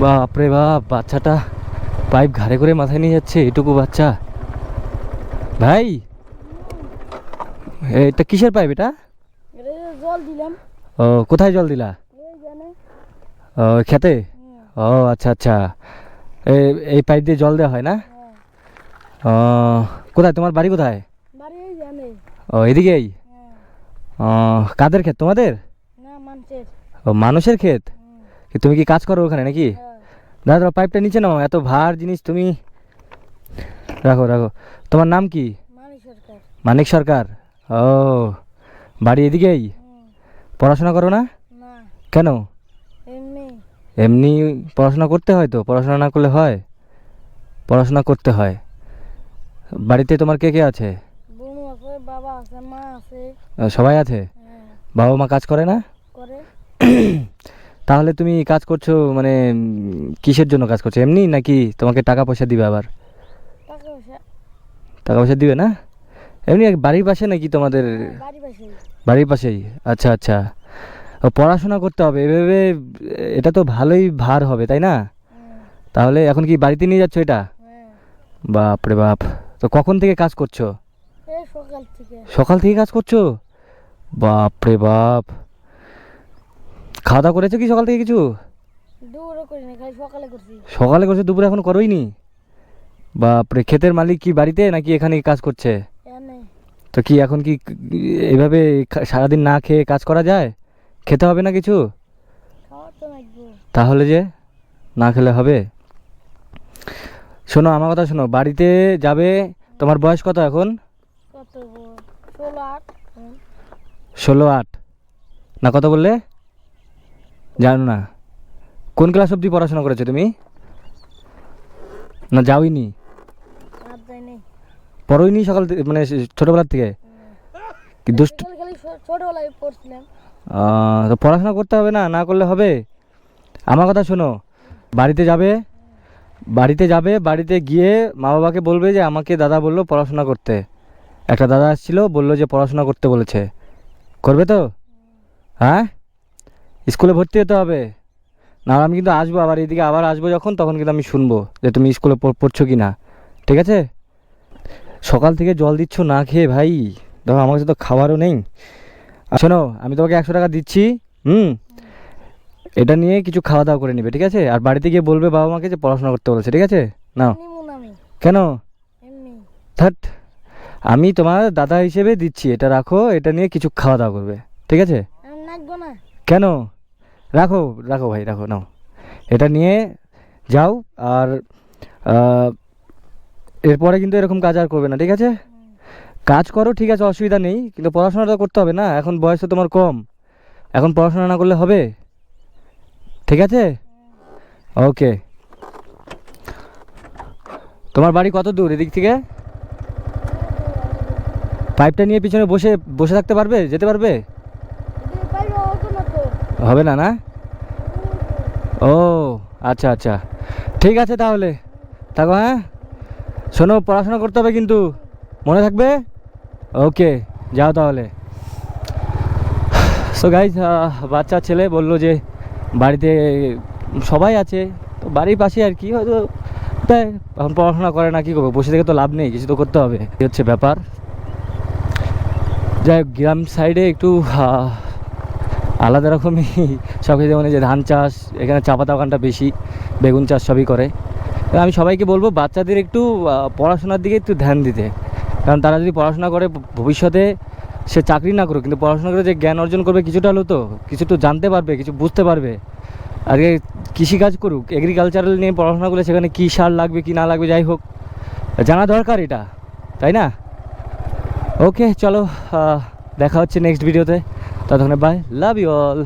বাপরে বাপ বাচ্চাটা পাইপ ঘাড়ে করে মাথায় নিয়ে যাচ্ছে এটুকু বাচ্চা। ভাই এটা কিসের পাইপ এটা? জল দিলাম। ও কোথায় জল দিলা? ও খেতে? ও আচ্ছা আচ্ছা। এই পাইপ দিয়ে জল দেওয়া হয় না? ও কোথায়? তোমার বাড়ি কোথায়? ও এদিকেই? হ্যাঁ। ও কাদের ক্ষেত তোমাদের? ও মানুষের ক্ষেত? তুমি কি কাজ করো ওখানে নাকি? দাদা তোমার পাইপটা নিচে নাও এত ভার জিনিস তুমি। রাখো রাখো। তোমার নাম কি? মানিক সরকার। ও বাড়ি এদিকেই? পড়াশোনা করো না? না। কেন? এমনি। এমনি পড়াশোনা করতে হয় তো? পড়াশোনা না করলে হয়? পড়াশোনা করতে হয়। বাড়িতে তোমার কে কে আছে? সবাই আছে? হ্যাঁ। বাবা মা কাজ করে না? করে। তাহলে তুমি কাজ করছ মানে কিসের জন্য কাজ করছ? এমনি নাকি তোমাকে টাকা পয়সা দিবে আবার? টাকা পয়সা। দিবে না? এমনি বাড়ির পাশে নাকি তোমাদের? হ্যাঁ, পাশে বাড়ির পাশেই। আচ্ছা আচ্ছা। পড়াশোনা করতে হবে এভাবে এটা তো ভালোই ভার হবে তাই না? তাহলে এখন কি বাড়িতে নিয়ে যাচ্ছ এটা? হ্যাঁ। বাপরে বাপ। তো কখন থেকে কাজ করছ? সকাল থেকে। সকাল থেকে কাজ করছ? বাপরে বাপ। খাওয়া দাওয়া করেছ কি সকাল থেকে কিছু? সকালে করছি। সকালে করছ দুপুরে এখন করোই নি বাপরে ক্ষেতের মালিক কি বাড়িতে নাকি এখানে কাজ করছে? তো কি এখন কি এইভাবে সারাদিন না খেয়ে কাজ করা যায়? খেতে হবে না কিছু? তাহলে যে না খেলে হবে। শোনো আমার কথা শোনো বাড়িতে যাবে তোমার বয়স কত এখন? ষোলো আট। না কত বললে? জানো না। কোন ক্লাস অবধি পড়াশোনা করেছ তুমি? না যাওইনি? পড়োইনি সকাল থেকে মানে ছোটোবেলার থেকে? কি দুষ্ট পড়ছিলাম। তো পড়াশোনা করতে হবে না না করলে হবে? আমার কথা শোনো বাড়িতে যাবে বাড়িতে যাবে বাড়িতে গিয়ে মা বাবাকে বলবে যে আমাকে দাদা বলল পড়াশোনা করতে। একটা দাদা আসছিল বলল যে পড়াশোনা করতে বলেছে। করবে তো? হ্যাঁ? স্কুলে ভর্তি হতে হবে। না আমি কিন্তু আসব আবার এদিকে আবার আসব যখন তখন কিন্তু আমি শুনব যে তুমি স্কুলে পড়- পড়ছো কি না ঠিক আছে? সকাল থেকে জল দিচ্ছ না খেয়ে ভাই। দেখো আমার কাছে তো খাবারও নেই। শোনো আমি তোমাকে একশো টাকা দিচ্ছি হুম? এটা নিয়ে কিছু খাওয়া দাওয়া করে নিবে ঠিক আছে? আর বাড়িতে গিয়ে বলবে বাবা মাকে যে পড়াশোনা করতে বলেছে ঠিক আছে? নাও। কেন? থাট। আমি তোমার দাদা হিসেবে দিচ্ছি এটা রাখো এটা নিয়ে কিছু খাওয়া দাওয়া করবে ঠিক আছে? কেন? রাখো রাখো ভাই, রাখো, নাও। এটা নিয়ে যাও, আর এরপরে কিন্তু এরকম কাজ আর করবে না, ঠিক আছে? কাজ করো, ঠিক আছে, অসুবিধা নেই, কিন্তু পড়াশোনাটা করতে হবে না, এখন বয়স তো তোমার কম। এখন পড়াশোনা না করলে হবে? ঠিক আছে? ওকে। তোমার বাড়ি কত দূর, এদিক থেকে? পাইপটা নিয়ে পিছনে বসে বসে থাকতে পারবে? যেতে পারবে এদিকে পাইবে হতো না তো হবে না না? ও আচ্ছা আচ্ছা। ঠিক আছে তাহলে। থাকো হ্যাঁ? শোনো, পড়াশোনা করতে হবে কিন্তু। মনে থাকবে? ওকে, যাও তাহলে। সো গাইজ বাচ্চা ছেলে বলল যে বাড়িতে সবাই আছে। তো বাড়ির পাশে আর কি, হয়তো তাই এখন পড়াশোনা করে না, কি করব? বসে থেকে তো লাভ নেই, কিছু তো করতে হবে। এই হচ্ছে ব্যাপার। যাই গ্রাম সাইডে একটু আলাদা রকমই সব কিছু মানে যে ধান চাষ, এখানে চা পাতা বাগানটা বেশি, বেগুন চাষ সবই করে। আমি সবাইকে বলব, বাচ্চাদের একটু পড়াশোনার দিকে একটু ধ্যান দিতে। কারণ তারা যদি পড়াশোনা করে ভবিষ্যতে সে চাকরি না করুক, কিন্তু পড়াশোনা করে যে জ্ঞান অর্জন করবে, কিছুটা হলেও তো, কিছু তো জানতে পারবে, কিছু বুঝতে পারবে। আগে কৃষিকাজ করুক এগ্রিকালচারাল নিয়ে পড়াশোনা করলে সেখানে কী সার লাগবে, কি না লাগবে, যাই হোক। জানা দরকার এটা, তাই না? ওকে চলো দেখা হচ্ছে নেক্সট ভিডিওতে ততক্ষণে বাই লাভ ইউ অল